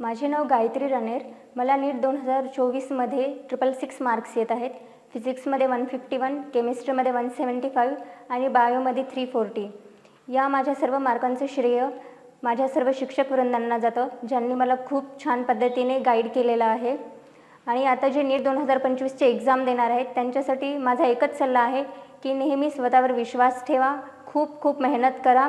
माझे नाव गायत्री रणेर. मला नीट दोन हजार चोवीसमध्ये ट्रिपल सिक्स मार्क्स येत आहेत. फिजिक्समध्ये वन फिफ्टी वन केमिस्ट्रीमध्ये वन सेवन्टी फाईव्ह आणि बायोमध्ये थ्री फोर्टी या माझ्या सर्व मार्कांचं श्रेय माझ्या सर्व शिक्षक वृंदांना जातं ज्यांनी मला खूप छान पद्धतीने गाईड केलेलं आहे. आणि आता जे नीट दोन हजार पंचवीसचे एक्झाम देणार आहेत त्यांच्यासाठी माझा एकच सल्ला आहे की नेहमी स्वतःवर विश्वास ठेवा खूप खूप मेहनत करा.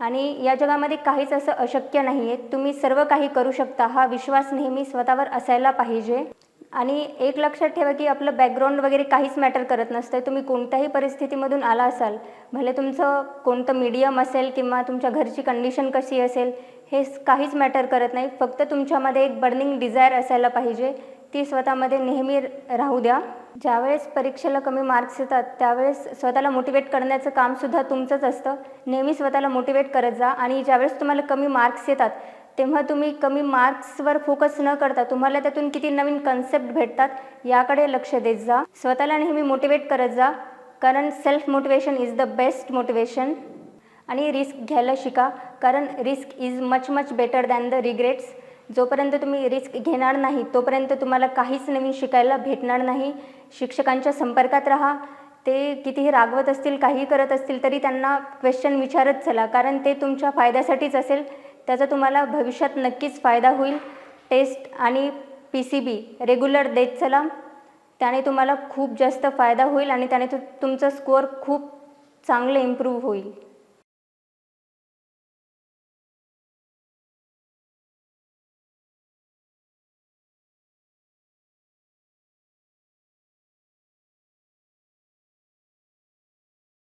आणि या जगामध्ये काहीच असं अशक्य नाही आहे तुम्ही सर्व काही करू शकता. हा विश्वास नेहमी स्वतःवर असायला पाहिजे. आणि एक लक्षात ठेवा की आपलं बॅकग्राऊंड वगैरे काहीच मॅटर करत नसतं तुम्ही कोणत्याही परिस्थितीमधून आला असाल भले तुमचं कोणतं मीडियम असेल किंवा तुमच्या घरची कंडिशन कशी असेल हे काहीच मॅटर करत नाही. फक्त तुमच्यामध्ये एक बर्निंग डिझायर असायला पाहिजे. ती स्वतःमध्ये नेहमी राहू द्या. ज्यावेळेस परीक्षेला कमी मार्क्स येतात त्यावेळेस स्वतःला मोटिवेट करण्याचं कामसुद्धा तुमचंच असतं. नेहमी स्वतःला मोटिवेट करत जा आणि ज्यावेळेस तुम्हाला कमी मार्क्स येतात तेव्हा तुम्ही कमी मार्क्सवर फोकस न करता तुम्हाला त्यातून किती नवीन कन्सेप्ट भेटतात याकडे लक्ष देत जा. स्वतःला नेहमी मोटिवेट करत जा कारण self motivation is the best motivation आणि रिस्क घ्यायला शिका कारण risk is much much better than the regrets जोपर्यंत तुम्ही रिस्क घेणार नाही तोपर्यंत तुम्हाला काहीच नवीन शिकायला भेटणार नाही. शिक्षकांच्या संपर्कात राहा. ते कितीही रागवत असतील काही करत असतील तरी त्यांना क्वेश्चन विचारत चला. कारण ते तुमच्या फायद्यासाठीच असेल. त्याचा तुम्हाला भविष्यात नक्कीच फायदा होईल. टेस्ट आणि पी सी बी रेग्युलर देत चला. त्याने तुम्हाला खूप जास्त फायदा होईल आणि त्याने तु तुमचं स्कोअर खूप चांगलं इम्प्रूव्ह होईल.